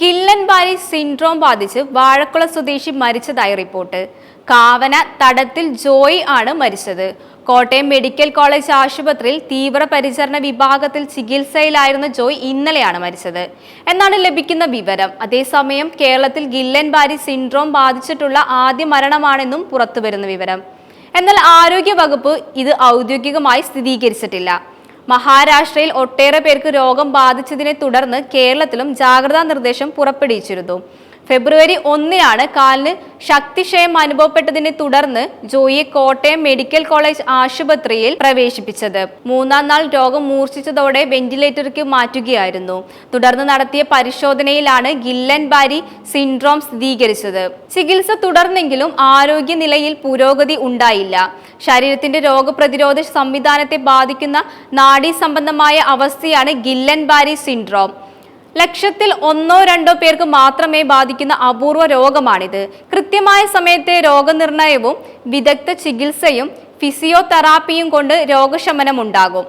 Guillain ബാരി syndrome ബാധിച്ച് വാഴക്കുള സ്വദേശി മരിച്ചതായി റിപ്പോർട്ട്. കാവന തടത്തിൽ ജോയ് ആണ് മരിച്ചത്. കോട്ടയം മെഡിക്കൽ കോളേജ് ആശുപത്രിയിൽ തീവ്രപരിചരണ വിഭാഗത്തിൽ ചികിത്സയിലായിരുന്ന ജോയ് ഇന്നലെയാണ് മരിച്ചത്. എന്നാണ് ലഭിക്കുന്ന വിവരം. അതേസമയം കേരളത്തിൽ ഗില്ലൻ ബാരി സിൻഡ്രോം ബാധിച്ചിട്ടുള്ള ആദ്യ മരണമാണെന്നും പുറത്തുവരുന്ന വിവരം. എന്നാൽ ആരോഗ്യ വകുപ്പ് ഇത് ഔദ്യോഗികമായി സ്ഥിരീകരിച്ചിട്ടില്ല. മഹാരാഷ്ട്രയിൽ ഒട്ടേറെ പേർക്ക് രോഗം ബാധിച്ചതിനെ തുടർന്ന് കേരളത്തിലും ജാഗ്രതാ നിർദ്ദേശം പുറപ്പെടുവിച്ചിരുന്നു. ഫെബ്രുവരി ഒന്നിനാണ് കാലിന് ശക്തിക്ഷയം അനുഭവപ്പെട്ടതിനെ തുടർന്ന് ജോയിയെ കോട്ടയം മെഡിക്കൽ കോളേജ് ആശുപത്രിയിൽ പ്രവേശിപ്പിച്ചത്. മൂന്നാം നാൾ രോഗം മൂർച്ഛിച്ചതോടെ വെന്റിലേറ്ററിലേക്ക് മാറ്റുകയായിരുന്നു. തുടർന്ന് നടത്തിയ പരിശോധനയിലാണ് ഗില്ലൻ ബാരി സിൻഡ്രോം സ്ഥിരീകരിച്ചത്. ചികിത്സ തുടർന്നെങ്കിലും ആരോഗ്യനിലയിൽ പുരോഗതി ഉണ്ടായില്ല. ശരീരത്തിന്റെ രോഗപ്രതിരോധ സംവിധാനത്തെ ബാധിക്കുന്ന നാഡീ സംബന്ധമായ അവസ്ഥയാണ് ഗില്ലൻ ബാരി സിൻഡ്രോം. ലക്ഷത്തിൽ ഒന്നോ രണ്ടോ പേർക്ക് മാത്രമേ ബാധിക്കുന്ന അപൂർവ രോഗമാണിത്. കൃത്യമായ സമയത്തെ രോഗനിർണയവും വിദഗ്ധ ചികിത്സയും ഫിസിയോതെറാപ്പിയും കൊണ്ട് രോഗശമനം ഉണ്ടാകും